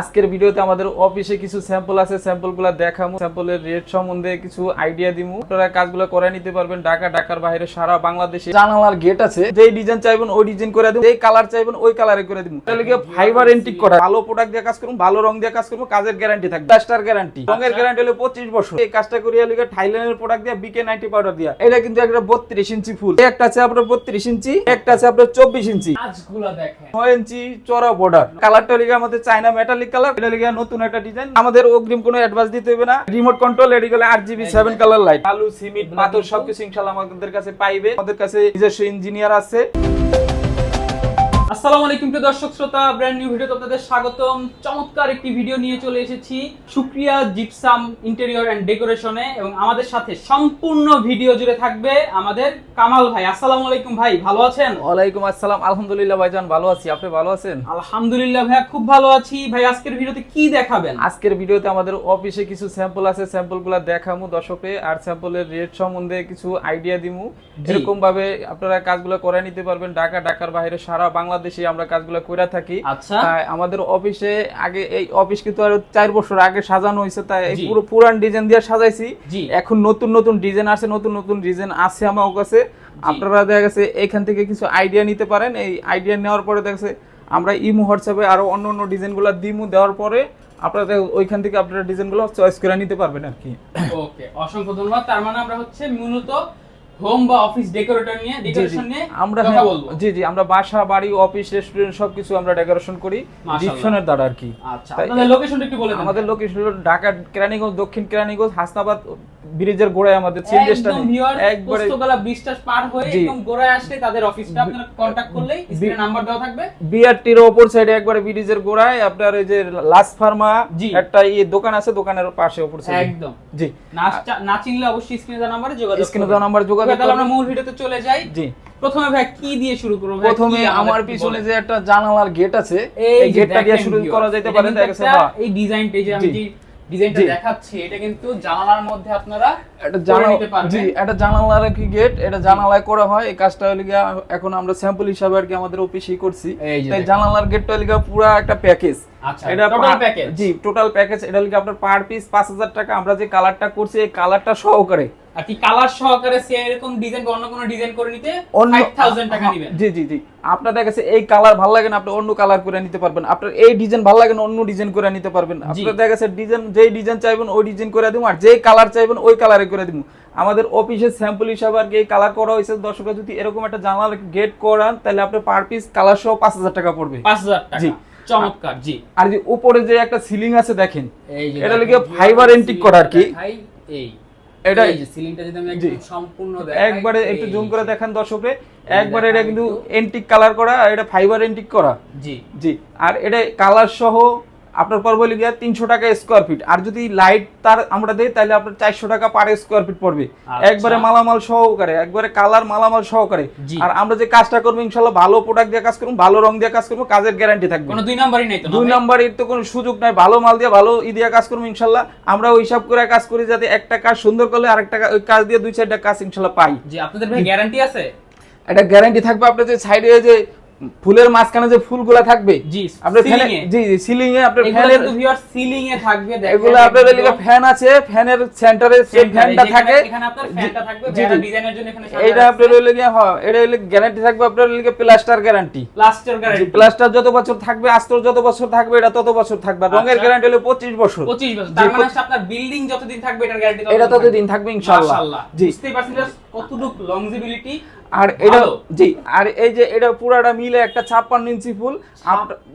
আজকের ভিডিওতে আমাদের অফিসে কিছু স্যাম্পল আছে স্যাম্পলগুলো দেখামু স্যাম্পলের রেট সম্বন্ধে কিছু আইডিয়া দিমু। আপনারা কাজগুলো করে নিতে পারবেন ঢাকা ঢাকার বাইরে সারা বাংলাদেশে। জানালার গেট আছে যেই ডিজাইন চাইবেন ওই ডিজাইন করে দিব যেই কালার চাইবেন ওই কালারে করে দিব তাহলে কি ফাইবার এন্টিক করা ভালো প্রোডাক্ট দিয়ে কাজ করুন ভালো রং দিয়ে কাজ করব কাজের গ্যারান্টি থাকবে। প্লাস্টার গ্যারান্টি রঙের গ্যারান্টি হলো পঁচিশ বছর। এই কাজটা করিয়া লিগে থাইল্যান্ডের প্রোডাক্ট দিয়ে বিকে নাইনটি পাউডার দিয়া। এটা কিন্তু একটা বত্রিশ ইঞ্চি ফুল। একটা আছে আপনার বত্রিশ ইঞ্চি একটা আছে আপনার চব্বিশ ইঞ্চি। কাজগুলো দেখেন। ছয় ইঞ্চি চড়া বর্ডার কালারটা লিগে আমাদের চাইনা মেটালিক কালার এটা লিগে নতুন একটা ডিজাইন আমাদের অগ্রিম কোনো অ্যাডভান্স দিতে হবে না। রিমোট কন্ট্রোল এটি গেলে আট জিবি সেভেন কালার লাইট আলু সিমেন্ট পাথর সবকিছু ইনশাল্লাহ আমাদের কাছে পাইবে। আমাদের কাছে নিজস্ব ইঞ্জিনিয়ার আছে। আসসালামু আলাইকুম প্রিয় দর্শক শ্রোতা ব্র্যান্ড নিউ ভিডিওতে আপনাদের স্বাগতম। চমৎকার একটি ভিডিও নিয়ে চলে এসেছি সুক্রিয়া জিপসাম ইন্টেরিয়র এন্ড ডেকোরেশনে এবং আমাদের সাথে সম্পূর্ণ ভিডিও জুড়ে থাকবে আমাদের কামাল ভাই। আসসালামু আলাইকুম ভাই ভালো আছেন? ওয়ালাইকুম আসসালাম। আলহামদুলিল্লাহ ভাইজান ভালো আছি। আপনি ভালো আছেন? আলহামদুলিল্লাহ ভাইয়া খুব ভালো আছি। ভাই আজকের ভিডিওতে কি দেখাবেন? আজকের ভিডিওতে আমাদের অফিসে কিছু স্যাম্পল আছে স্যাম্পলগুলো দেখামু দর্শককে আর স্যাম্পলের রেট সম্বন্ধে কিছু আইডিয়া দিমু। এরকম ভাবে আপনারা কাজগুলো করে নিতে পারবেন। ঢাকা ঢাকার বাইরে সারা বাংলাদেশে আমরা কাজগুলো করে থাকি। আচ্ছা। আমাদের অফিসে আগে এই অফিস কিন্তু আর চার বছর আগে সাজানো হয়েছে তাই পুরো পুরান ডিজাইন দিয়ে সাজাইছি। এখন নতুন নতুন ডিজাইন আছে নতুন নতুন ডিজাইন আছে আমার কাছে। আপনারা দেখা গেছে এখান থেকে কিছু আইডিয়া নিতে পারেন। এই আইডিয়া নেওয়ার পরে দেখা গেছে আমরা ইমো হোয়াটসঅ্যাপে আরও অন্য অন্য ডিজাইনগুলো দিমু দেওয়ার পরে আপনারা ওইখান থেকে আপনারা ডিজাইনগুলো চয়েস করে নিতে পারবেন আর কি। ওকে অসংখ্য ধন্যবাদ। তার মানে আমরা হচ্ছে মূলত হোম বা অফিস ডেকোরেটর নিয়ে। ডেকোরেশন নিয়ে আমরা কথা হ্যাঁ, বলব। জি জি আমরা বাসা বাড়ি অফিস রেস্টুরেন্ট সবকিছু আমরা ডেকোরেশন করি। দ্বারা আর কি। আচ্ছা আপনাদের লোকেশনটা একটু বলে দেন। আমাদের লোকেশন হলো ঢাকা কেরানীগঞ্জ দক্ষিণ কেরানীগঞ্জ হাসনাবাদ ব্রিজের গোড়ায় আমাদের ভিউয়ার একবারে ব্রিজটা পার হয়ে একদম গোড়ায় আসলে তাদের অফিসটা আপনারা কন্টাক্ট করলেই স্ক্রিনে নাম্বার দেওয়া থাকবে। বিআরটির ওপর সাইডে একবারে ব্রিজের গোড়ায় আপনার ওই যে লাস ফার্মা। একটা ইয়ে দোকান আছে দোকানের পাশে ওপর সাইডে একদম। জি। না না চিনলে অবশ্যই স্ক্রিনে দেওয়া নাম্বারে যোগাযোগ স্ক্রিনে দেওয়া নাম্বার যোগাযোগ তাহলে আমরা মূল ভিডিওতে চলে যাই। জি। প্রথমে ভাই কি দিয়ে শুরু করব? প্রথমে আমার পিছনে যে একটা জানালার গেট আছে এই এই গেটটা দিয়ে শুরু করা যেতে পারে দেখা গেছে এই ডিজাইনটা যে আমি যে ডিজাইনটা দেখাচ্ছি এটা কিন্তু জানালার মধ্যে আপনারা একটা জানালা জি এটা জানালার কি গেট এটা জানালায় করা হয়। এই কাজটা হলে এখন আমরা স্যাম্পল হিসাবে আর কি আমাদের অফিসেই করছি। এই যে তাই জানালার গেটটা হলে গিয়া পুরো একটা প্যাকেজ আচ্ছা এটা টোটাল প্যাকেজ জি টোটাল প্যাকেজ এটা হলে আপনার পার পিস পাঁচ হাজার টাকা। আমরা যে কালারটা করছি এই কালারটা সহকারে আর কি কালার সহকারে সে এরকম ডিজাইন অন্য কোনো ডিজাইন করে নিতে 5000 টাকা হ্যাঁ, নেবেন। জি জি জি। আপনার দেখা গেছে এই কালার ভালো লাগে না আপনি অন্য কালার করে নিতে পারবেন। আপনার এই ডিজাইন ভালো লাগে না অন্য ডিজাইন করে নিতে পারবেন। আপনার দেখা গেছে ডিজাইন যেই ডিজাইন চাইবেন ওই ডিজাইন করে দিব আর যেই কালার চাইবেন ওই কালারে করে দিব। আমাদের অফিসের স্যাম্পল হিসাবে আর কি এই কালার করা হয়েছে। দর্শকরা যদি এরকম একটা জানালার গেট করান তাহলে আপনার পার পিস কালার সহ পাঁচ হাজার টাকা পড়বে। 5000 টাকা। জি। চমৎকার জি। আর যে উপরে যে একটা সিলিং আছে দেখেন এটা লিগে ফাইবার এন্টিক করা আর কি। এই এটা এই যে সিলিংটা যদি আমি একদম সম্পূর্ণ দেখাই একবারে একটু জুম করে দেখান দর্শকরে। একবারে এটা কিন্তু। এন্টিক কালার করা আর এটা ফাইবার এন্টিক করা। জি। জি। আর এটা কালার সহ আপনার পড়বে লিগিয়া তিনশো টাকা স্কোয়ার ফিট আর যদি লাইট তার আমরা দেই তাহলে আপনার চারশো টাকা পার স্কোয়ার ফিট পড়বে। আচ্ছা। একবারে মালামাল সহকারে একবারে কালার মালামাল সহকারে। আর আমরা যে কাজটা করব ইনশাল্লাহ ভালো প্রোডাক্ট দিয়ে কাজ করব ভালো রং দিয়ে কাজ করব কাজের গ্যারান্টি থাকবে। কোনো দুই নাম্বারই নাই তো দুই? নাম্বারের তো কোনো সুযোগ নাই ভালো মাল দিয়ে ভালো ই দিয়ে কাজ করব ইনশাল্লাহ। আমরা ওই হিসাব করে কাজ করি যাতে একটা কাজ সুন্দর করলে আরেকটা ওই কাজ দিয়ে দুই চারটা কাজ ইনশাল্লাহ পাই। জি আপনাদের ভাই গ্যারান্টি আছে? এটা গ্যারান্টি থাকবে আপনার যে সাইডে যে ফুলের মাঝখানে যে ফুলগুলা থাকবে জি আপনার ফ্যানে জি জি সিলিং এ আপনার ফ্যানের ভিউয়ার সিলিং এ থাকবে দেখেন এগুলো আপনার এদিকে ফ্যান আছে ফ্যানের সেন্টারে এ, ফ্যানটা থাকে এখানে আপনার ফ্যানটা থাকবে। ডিজাইনের জন্য এখানে আপনার গিয়ে হ্যাঁ এটা হইলে গ্যারান্টি থাকবে আপনার গিয়ে plaster guarantee plaster guarantee plaster যত বছর থাকবে আস্তর যত বছর থাকবে এটা তত বছর থাকবে। রঙের আচ্ছা। গ্যারান্টি হলো 25 বছর। 25 বছর। তার মানে আপনার বিল্ডিং যতদিন থাকবে এটার গ্যারান্টি এটা ততদিন থাকবে। ইনশাআল্লাহ। জি। বুঝতেই পারছেন কতটুকু লংজিবিলিটি আর এটা। জি আর এই যে এটা পুরাটা মিলে একটা 56 ইঞ্চি ফুল। জি,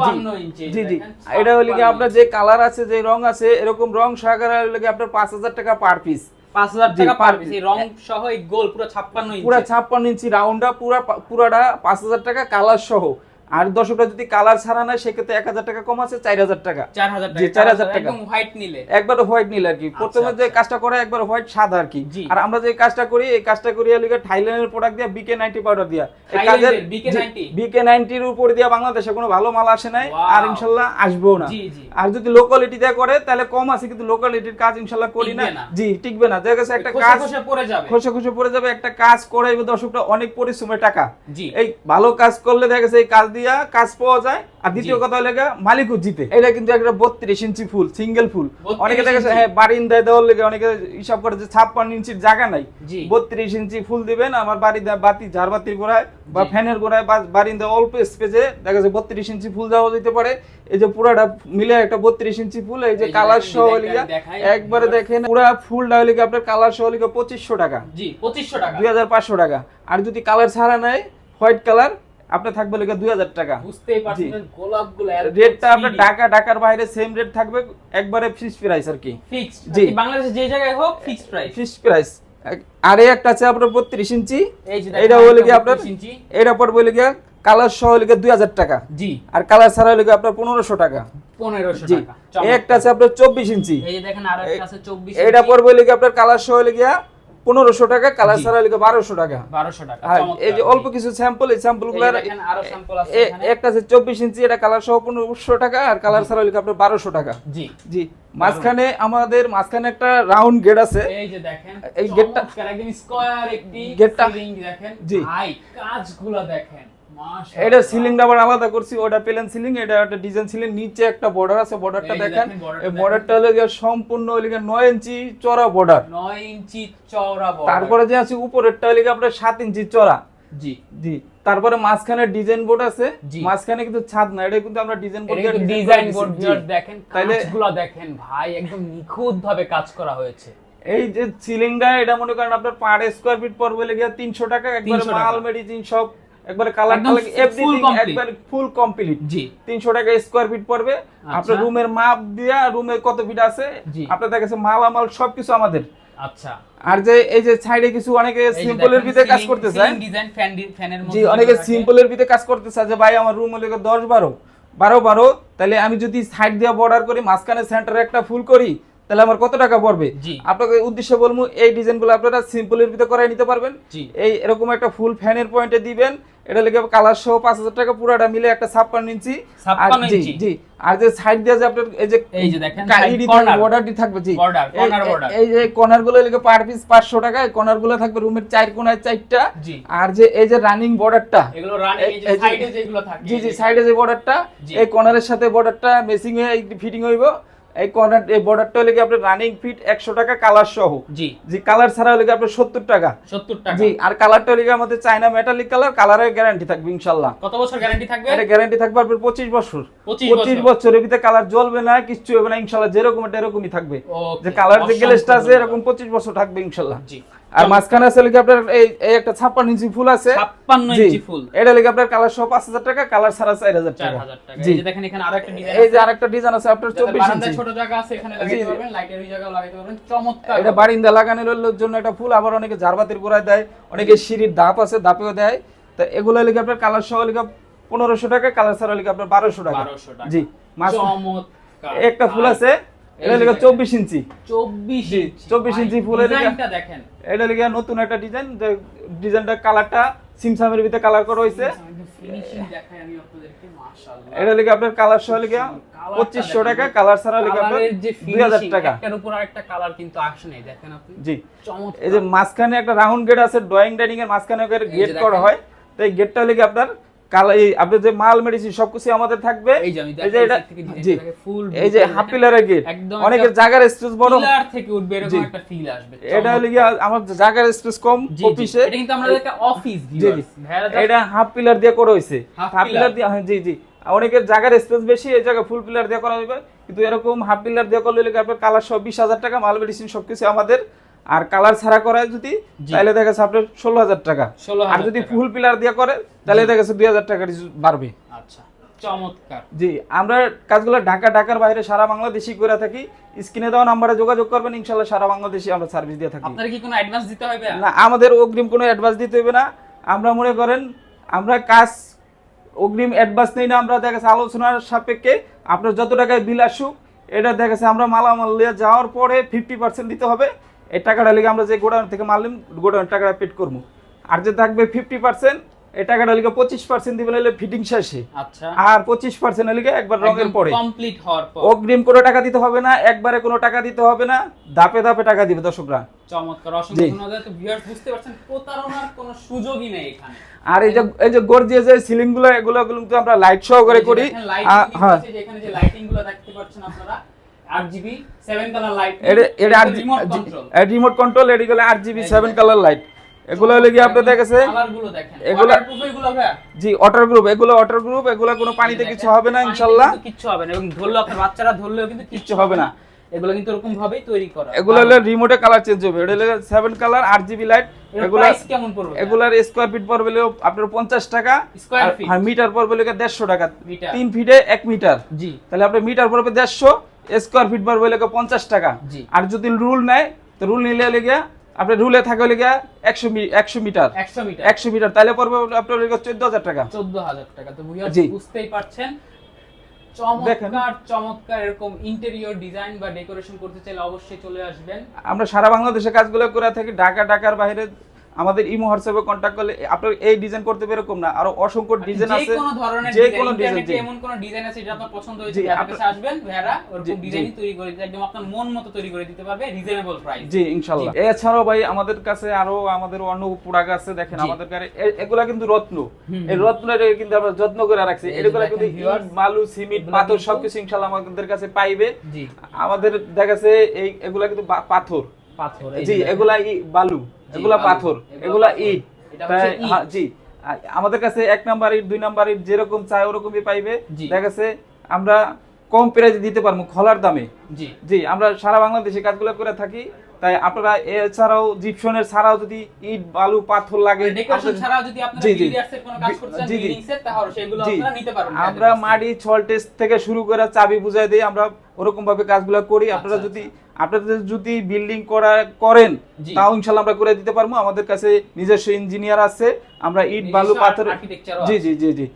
56 ইঞ্চি, জি এটা হলে কি আপনার যে কালার আছে যে রং আছে এরকম রং সহকারে হলে কি আপনার 5000 টাকা পার পিস পাঁচ হাজার টাকা পার পিস রং সহ এই গোল পুরো 56 ইঞ্চি। পুরা ছাপ্পান্ন ইঞ্চি রাউন্ডটা পুরা পুরাটা পাঁচ হাজার টাকা কালার সহ। আর দর্শকরা যদি কালার ছাড়া নেয় সেক্ষেত্রে এক হাজার টাকা কম আছে চার হাজার টাকা। 4000 জি, টাকা 4000 টাকা। হোয়াইট নিলে। একবার হোয়াইট নীল আর কি। প্রথমে যে আচ্ছা। কাজটা করে একবার হোয়াইট সাদা আর কি। আর আমরা যে কাজটা করি এই কাজটা করি লিগে থাইল্যান্ডের প্রোডাক্ট দিয়ে বিকে নাইনটি পাউডার দিয়া। BK90? বিকে নাইনটির উপর দিয়া বাংলাদেশে কোনো ভালো মাল আসে নাই আর ইনশাল্লাহ আসবেও না। আর যদি লোকালিটি দিয়ে করে তাহলে কম আছে কিন্তু লোকালিটির কাজ ইনশাল্লাহ করি না। জি টিকবে না। দেখা গেছে একটা কাজ খসে খসে পড়ে যাবে একটা কাজ করাইবে দর্শকটা অনেক পরিশ্রমের টাকা। এই ভালো কাজ করলে দেখা গেছে এই কাজ দিয়ে দিয়া কাজ পাওয়া যায়। আর দ্বিতীয় কথা হলো গিয়া মালিকও জিতে। এটা কিন্তু একটা বত্রিশ ইঞ্চি ফুল সিঙ্গেল ফুল। অনেকে ইঞ্চি। হ্যাঁ বারিন্দায় দেওয়ার লেগে অনেকে হিসাব করে যে ছাপ্পান্ন ইঞ্চির জায়গা নাই। বত্রিশ ইঞ্চি ফুল দিবেন আমার বাড়িতে বাতি ঝাড়বাতির গোড়ায় বা ফ্যানের গোড়ায় বা বারিন্দা অল্প স্পেসে দেখা যাচ্ছে বত্রিশ ইঞ্চি ফুল দেওয়া যেতে পারে। এই যে পুরাটা মিলে একটা বত্রিশ ইঞ্চি ফুল এই যে কালার সহ লিগা একবারে। দেখেন পুরা ফুলটা হলে গিয়ে আপনার কালার সহ লিগা পঁচিশশো টাকা। জি পঁচিশশো টাকা। দুই হাজার পাঁচশো টাকা। আর যদি কালার ছাড়া নেয় হোয়াইট কালার আপনার থাকবে লেগে দুই হাজার টাকা। বুঝতেই পারছেন গোলাপগুলো রেটটা আপনার ঢাকা ঢাকার বাইরে সেম রেট থাকবে একবারে ফিক্স প্রাইস আর কি। ফিক্সড জি। বাংলাদেশে যে জায়গায় হোক ফিক্সড প্রাইস ফিক্স প্রাইস আর একটা আছে আপনার বত্রিশ ইঞ্চি। এটা হলে কি আপনার 32 ইঞ্চি। এটা পড়বে হলে গিয়া কালার সহ হলে দুই হাজার টাকা। জি। আর কালার ছাড়া হলে আপনার পনেরোশো টাকা। পনেরোশো টাকা। একটা আছে আপনার চব্বিশ ইঞ্চি। এই যে দেখেন আরও একটা আছে চব্বিশ এটা পড়বে হলে গিয়ে আপনার কালার সহ হলে গিয়া পনেরোশো টাকা কালার। ছাড়া লিখে বারোশো টাকা। বারোশো টাকা আর এই যে অল্প কিছু স্যাম্পল এই স্যাম্পলগুলো আরও sample আছে একটা আছে চব্বিশ ইঞ্চি এটা কালার সহ পনেরোশো টাকা আর কালার ছাড়া লিখে আপনার বারোশো টাকা। জি। জি মাঝখানে আমাদের মাঝখানে একটা রাউন্ড গেট আছে। এই যে দেখেন এই গেটটা- একদম স্কয়ার একটি গেটটা- দেখেন। জি। কাজগুলো দেখেন। এটা সিলিংটা আবার আলাদা করছি ওটা প্লেন সিলিং এটা একটা ডিজাইন সিলিং নিচে একটা বর্ডার আছে বর্ডারটা দেখেন এই বর্ডারটা হলো সম্পূর্ণ হলো গিয়ে 9 ইঞ্চি চড়া বর্ডার নয় ইঞ্চি চওড়া border। তারপরে যে আছে উপরেরটা হলো আপনার 7 ইঞ্চি চড়া জি। জি। তারপরে মাঝখানে ডিজাইন বোর্ড আছে। মাঝখানে কিন্তু ছাদ না এটা কিন্তু আমরা ডিজাইন বোর্ড ডিজাইন বোর্ড দেখেন তাইলে- কাজগুলো দেখেন ভাই একদম নিখুঁত ভাবে কাজ করা হয়েছে। এই যে সিলিংটা এটা মনে করেন আপনার পার স্কয়ার ফিট পড়বে লেগে 300 টাকা একবারে 300 টাকা। মাল মেডিসিন সব একবারে colour colour complete। Full complete জি। তিনশো টাকা স্কোয়ার ফিট পড়বে। আচ্ছা। আপনার রুমের মাপ দিয়া রুমে কত ফিট আছে জি। আপনার কাছে মালামাল সবকিছু আমাদের। আচ্ছা। আর যে এই যে সাইডে কিছু অনেকে সিম্পলের ভিতরে কাজ করতে চায় ডিজাইন ফ্যান ফ্যানের জি অনেকে সিম্পলের ভিতরে কাজ করতে চায় যে ভাই আমার রুম হলে দশ বারো। বারো বারো তাহলে আমি যদি সাইড দিয়ে বর্ডার করি মাঝখানে সেন্টারে একটা ফুল করি তাহলে আমার কত টাকা পড়বে? আপনাকে উদ্দেশ্যে বলব এই ডিজাইনগুলো আপনারা সিম্পলের ভিতরে করাই নিতে পারবেন। এই এরকম একটা ফুল ফ্যানের পয়েন্টে দিবেন এটা লেগে কালার সহ পাঁচ হাজার টাকা পুরাটা মিলে একটা ছাপ্পান্ন ইঞ্চি। 56 জি ইঞ্চি। জি। আর যে সাইড দিয়ে যে আপনার এই যে এই যে দেখেন, বর্ডারটি থাকবে জি। এই- যে কর্নারগুলো লেগে পার পিস পাঁচশো টাকা কর্নারগুলো থাকবে রুমের চার কোনায় চারটা। জি। আর যে এই যে রানিং বর্ডারটা এগুলো রানিং এই যে সাইডে যেগুলো থাকে। জি জি সাইডে যে বর্ডারটা এই কর্নারের সাথে বর্ডারটা মেসিং হয়ে ফিটিং হইব। এই কর্নার এই বর্ডারটা আপনার রানিং ফিট একশো টাকা কালার সহ। জি। জি কালার ছাড়া আপনার সত্তর টাকা। 70 টাকা। জি আর কালারটা লেগে আমাদের চাইনা মেটালিক কালার কালারের গ্যারান্টি থাকবে ইনশাল্লাহ। কত বছর গ্যারান্টি থাকবে? এটা গ্যারান্টি থাকবে আপনার পঁচিশ বছর। পঁচিশ বছর। বছরের ভিতরে কালার জ্বলবে না কিচ্ছু হবে না ইনশাল্লাহ যেরকম এটা এরকমই থাকবে। যে কালার যে গ্যালেসটা আছে এরকম পঁচিশ বছর থাকবে ইনশাল্লাহ। জি। আর মাঝখানে আছে লিখে আপনার এই এই একটা ছাপ্পান্ন ইঞ্চি ফুল আছে। 56 ইঞ্চি ফুল। এটা লিখে আপনার কালার পাঁচ হাজার টাকা কালার চার হাজার টাকা। 4000 টাকা। এই যে দেখেন এখানে আরেকটা ডিজাইন এই যে আরেকটা ডিজাইন আছে আপনার চব্বিশ ইঞ্চি। ছোট জায়গা আছে এখানে লাগাইতে পারবেন লাইটের ওই জায়গাও লাগাইতে পারবেন। চমৎকার। এটা বারিন্দা লাগানোর জন্য একটা ফুল আবার অনেকে ঝাড়বাতির গোড়ায় দেয় অনেকে সিঁড়ির ধাপ আছে ধাপেও দেয়। তো এগুলো লিখে আপনার কালার সহ লিখে পনেরোশো টাকা কালার ছাড়া লিখে আপনার বারোশো টাকা। 1200 টাকা। জি চমৎকার। একটা ফুল আছে এটা লিখে ইঞ্চি। 24 ইঞ্চি। 24 ইঞ্চি ফুলের দিকে- ডিজাইনটা দেখেন। এটা লিখে নতুন একটা ডিজাইন ডিজাইনটা কালারটা সিমসামের ভিতরে কালার করা হয়েছে। এটা আপনার কালার সহ পঁচিশশো টাকা কালার ছাড়া লিখে আপনার দুই হাজার টাকা। একটার উপর আরেকটা কালার কিন্তু আসে নাই দেখেন আপনি। জি। চমৎকার। এই যে মাঝখানে একটা রাউন্ড গেট আছে ড্রয়িং ডাইনিং এর মাঝখানে গেট করা হয় তো এই গেটটা লিখে আপনার কালা এই আপনার যে মাল মেডিসিন সবকিছু আমাদের থাকবে। এই যে আমি এই যে এটা জি। ফুল এই যে হাফ পিলারের গেট অনেকের জায়গার স্পেস বড়। পিলার থেকে উঠবে এরকম একটা ফিল আসবে। এটা লিখে আমার জায়গার স্পেস কম। অফিসে এটা কিন্তু আমাদের একটা অফিস এটা হাফ পিলার দিয়ে করা Half হাফ পিলার দিয়ে হ্যাঁ, জি জি। অনেকের জায়গার স্পেস বেশি এই জায়গায় ফুল পিলার দিয়ে করা যাবে কিন্তু এরকম হাফ পিলার দিয়ে করলে আপনার কালার সহ বিশ হাজার টাকা মাল মেডিসিন সবকিছু আমাদের আর কালার ছাড়া করায় যদি তাহলে দেখা যাচ্ছে আপনার ষোলো হাজার টাকা আর যদি ফুল পিলার দিয়ে করে তাহলে দেখা যাচ্ছে দুই হাজার টাকা বাড়বে। আচ্ছা চমৎকার। জি আমরা কাজগুলো ঢাকা ঢাকার বাইরে সারা বাংলাদেশি করে থাকি। স্ক্রিনে দেওয়া নাম্বারে যোগাযোগ করবেন সারা বাংলাদেশে আমরা সার্ভিস দিয়ে থাকি। আপনার কি কোনো অ্যাডভান্স দিতে হবে? না আমাদের অগ্রিম কোনো অ্যাডভান্স দিতে হবে না। আমরা মনে করেন আমরা কাজ অগ্রিম অ্যাডভান্স নেই না আমরা দেখা যাচ্ছে আলোচনার সাপেক্ষে আপনার যত টাকায় বিল আসুক এটা দেখা যাচ্ছে আমরা মালামাল নিয়ে যাওয়ার পরে ফিফটি পার্সেন্ট দিতে হবে। এই টাকাটা লেগে আমরা যে গোডাউন থেকে মাল নিম গোডাউন টাকাটা পেড করব। আর যে থাকবে ফিফটি পার্সেন্ট এই টাকাটা লিখে পঁচিশ পার্সেন্ট দিবেন হলে ফিটিং শেষে। আচ্ছা। আর পঁচিশ পার্সেন্ট লিখে একবার রঙের পরে। কমপ্লিট হওয়ার পর। অগ্রিম কোনো টাকা দিতে হবে না একবারে কোনো টাকা দিতে হবে না ধাপে ধাপে টাকা দিবে দর্শকরা। চমৎকার অসংখ্য ধন্যবাদ। তো ভিউয়ার্স বুঝতে পারছেন প্রতারণার কোনো সুযোগই নেই এখানে। আর এই যে এই যে গর্জিয়াস যে সিলিংগুলো এগুলো কিন্তু আমরা লাইট সহকারে করি। আ- হ্যাঁ। এখানে যে লাইটিংগুলো দেখতে পাচ্ছেন আপনারা 8GB 7 কালার লাইট এটা এটা remote control remote control GB seven colour light এগুলো হলে কি এগুলা- জি ওয়াটার গ্রুপ এগুলো ওয়াটার গ্রুপ এগুলো কোনো পানিতে কিছু হবে না কিন্তু কিচ্ছু হবে না এবং ধরলে আপনার বাচ্চারা ধরলেও কিন্তু কিচ্ছু হবে না। এগুলো কিন্তু এরকম ভাবেই তৈরি করা। এগুলো হলে রিমোটে কালার চেঞ্জ হবে। এটা হলে সেভেন কালার আট জিবি লাইট এগুলো কেমন পড়বে? এগুলার স্কোয়ার ফিট পড়বে আপনার পঞ্চাশ টাকা স্কয়ার আর ফিট আর মিটার পড়বে হলো দেড়শো টাকা। মিটার। তিন ফিটে এক মিটার জি। তাহলে আপনার মিটার পড়বে দেড়শো স্কোয়ার ফিট পড়বে হলো পঞ্চাশ টাকা। আর যদি রুল নেয় তো রুল নিলে লেগে আপনার রুলে থাকে লেগে একশো একশো মিটার। 100 মিটার। একশো মিটার তাহলে পড়বে আপনার চোদ্দ হাজার টাকা। চোদ্দ হাজার টাকা। তো জি। বুঝতেই পারছেন? চমৎকার এরকম ইন্টেরিয়র ডিজাইন বা ডেকোরেশন করতে চাইলে অবশ্যই চলে আসবেন। আমরা সারা বাংলাদেশে কাজগুলো করে থাকি ঢাকা ঢাকার বাইরে আমাদের ইমো হোয়াটসঅ্যাপে কন্ট্যাক্ট করলে আপনার এই ডিজাইন করতে এরকম না আরও অসংখ্য ডিজাইন যে আছে কোনো ধরনের যে কোনো ডিজাইন ইন্টারনেটে এমন কোন ডিজাইন আছে যেটা আপনার পছন্দ হয়েছে আপনার- কাছে আসবেন জি, ওরকম। ডিজাইনই তৈরি করে দিতে একদম আপনার মন মতো তৈরি করে দিতে পারবে রিজনেবল প্রাইস জি ইনশাল্লাহ এছাড়াও ভাই আমাদের কাছে আরও আমাদের অন্য প্রোডাক্ট আছে দেখেন আমাদের কাছে এগুলা কিন্তু রত্ন। এই রত্নের কিন্তু আমরা যত্ন করে রাখছি। এগুলা কিন্তু ইট, বালু সিমেন্ট পাথর সবকিছু ইনশাল্লাহ আমাদের কাছে পাইবে। জি। আমাদের দেখাছে এই এগুলা কিন্তু পাথর। পাথর জি এগুলা বালু। এগুলা পাথর এগুলা ইট। হচ্ছে তাই- ইট। হ্যাঁ, জি আমাদের কাছে এক নাম্বার ইট দুই নাম্বার ইট যেরকম চাই ওরকমই পাইবে। জি। দেখাছে আমরা কম প্রাইসে দিতে পারব খোলার দামে। জি। জি আমরা সারা বাংলাদেশে কাজগুলো করে থাকি। তাই আপনারা এছাড়াও জিপসনের ছাড়াও যদি ইট বালু পাথর লাগে ছাড়াও যদি আপনারা জি, জি। বিল্ডার্স এর কোনো কাজ করতে চান জি, জি। তাহলে সেগুলো আপনারা নিতে পারবেন। আমরা মাটি ছল টেস্ট থেকে শুরু করে চাবি বুঝাই দিই আমরা ওরকম ভাবে কাজগুলো করি। আপনারা আচ্ছা, যদি আপনাদের যদি বিল্ডিং করা করেন তাও ইনশাল্লাহ আমরা করে দিতে পারব। আমাদের কাছে নিজস্ব ইঞ্জিনিয়ার আছে। আমরা ইট বালু পাথর জি জি জি জি।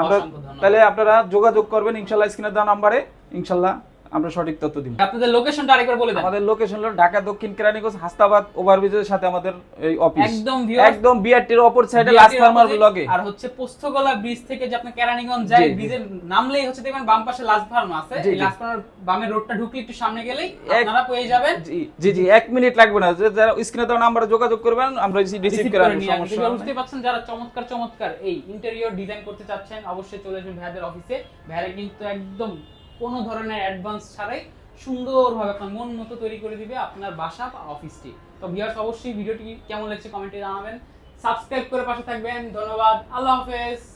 আমরা তাহলে আপনারা যোগাযোগ করবেন ইনশাল্লাহ স্ক্রিনে দেওয়া নাম্বারে। ইনশাল্লাহ। আমরা সঠিক তথ্য দিব। আপনাদের লোকেশনটা আরেকবার বলে দেন। আমাদের লোকেশন হলো ঢাকা দক্ষিণ কেরানীগঞ্জ হাস্তাবাদ ওভারব্রিজের সাথে আমাদের এই অফিস একদম একদম বিআরটির অপর সাইডে লাস্ট ফার্মার ব্লগে আর হচ্ছে পোস্তগোলা ব্রিজ থেকে যে আপনি কেরানীগঞ্জ যায়। ব্রিজের নামলেই হচ্ছে দেখবেন বাম পাশে লাস্ট ফার্ম আছে। এই। লাস্ট ফার্মের বামের রোডটা ঢুকলে একটু সামনে গেলেই আপনারা পেয়ে যাবেন। জি জি এক মিনিট লাগবে না। যে যারা স্ক্রিনে দেওয়া নাম্বারে যোগাযোগ করবেন আমরা রিসিভ করে নিয়ে সমস্যা বুঝতে পারছেন যারা চমৎকার চমৎকার এই ইন্টেরিয়র ডিজাইন করতে চাচ্ছেন অবশ্যই চলে আসবেন ভাইয়াদের অফিসে ভাইয়ারা কিন্তু একদম কোনো ধরনের অ্যাডভান্স ছাড়াই সুন্দরভাবে আপনার মন মতো তৈরি করে দিবে আপনার বাসা বা অফিসটি তো ভিউয়ার্স অবশ্যই ভিডিওটি কেমন লাগছে কমেন্টে জানাবেন। সাবস্ক্রাইব করে পাশে থাকবেন। ধন্যবাদ। আল্লাহ হাফেজ।